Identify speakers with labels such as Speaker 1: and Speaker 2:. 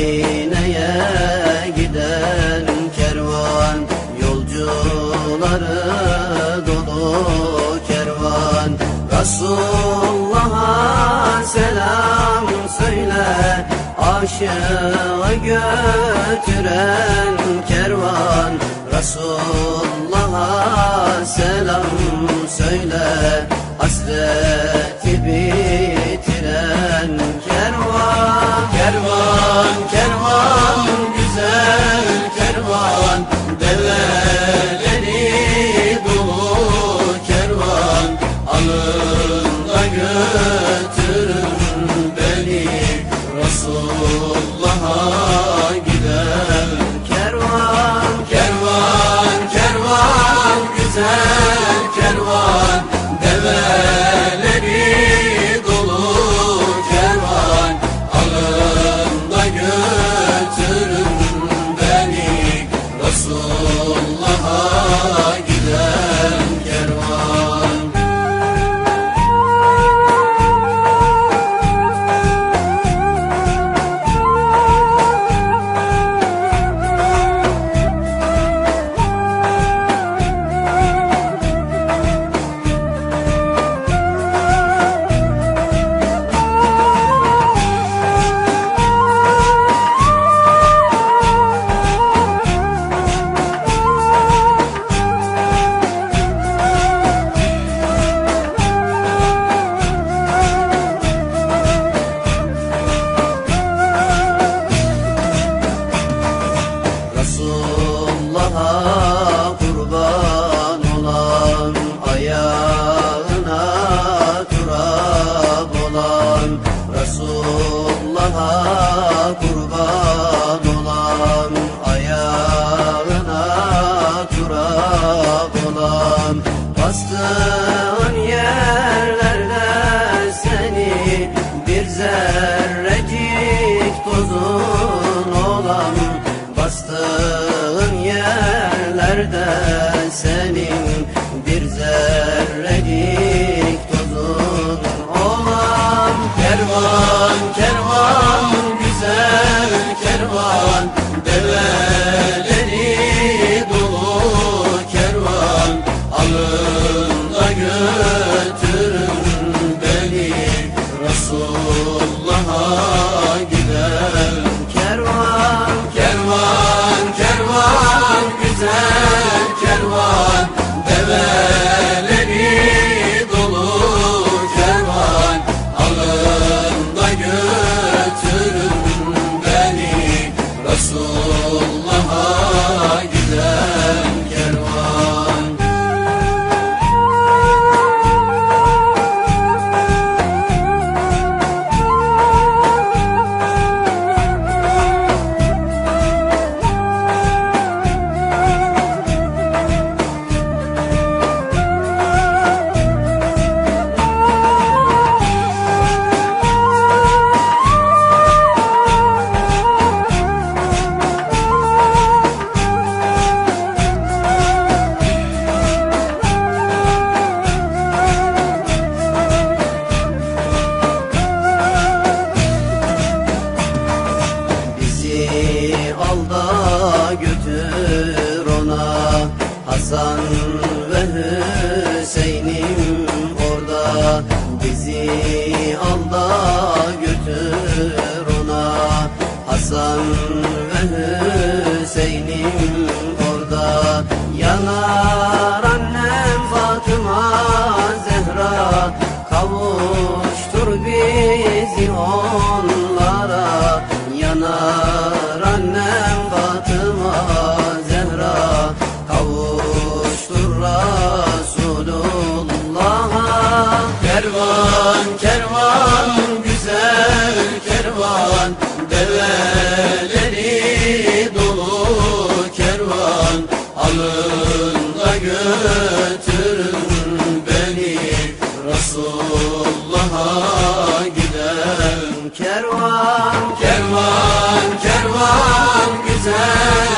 Speaker 1: Medine'ye gidelim kervan Yolcuları dolu kervan. Resulullah'a selam söyle Aşığı götüren kervan. Resulullah'a selam söyle Hasret Alın da götürün beni. Resulullah'a giden kervan Kervan, kervan, güzel kervan. Develeri dolu kervan. Alın da götürün beni. Resulullah'a giden Bastığın yerlerde seni bir zerrecik tozun olan Bastığın yerlerde senin Hasan ve Hüseyin'im orada. Bizi al da götür ona. Hasan ve Hüseyin'im Resulullah'a giden. Kervan Kervan kervan güzel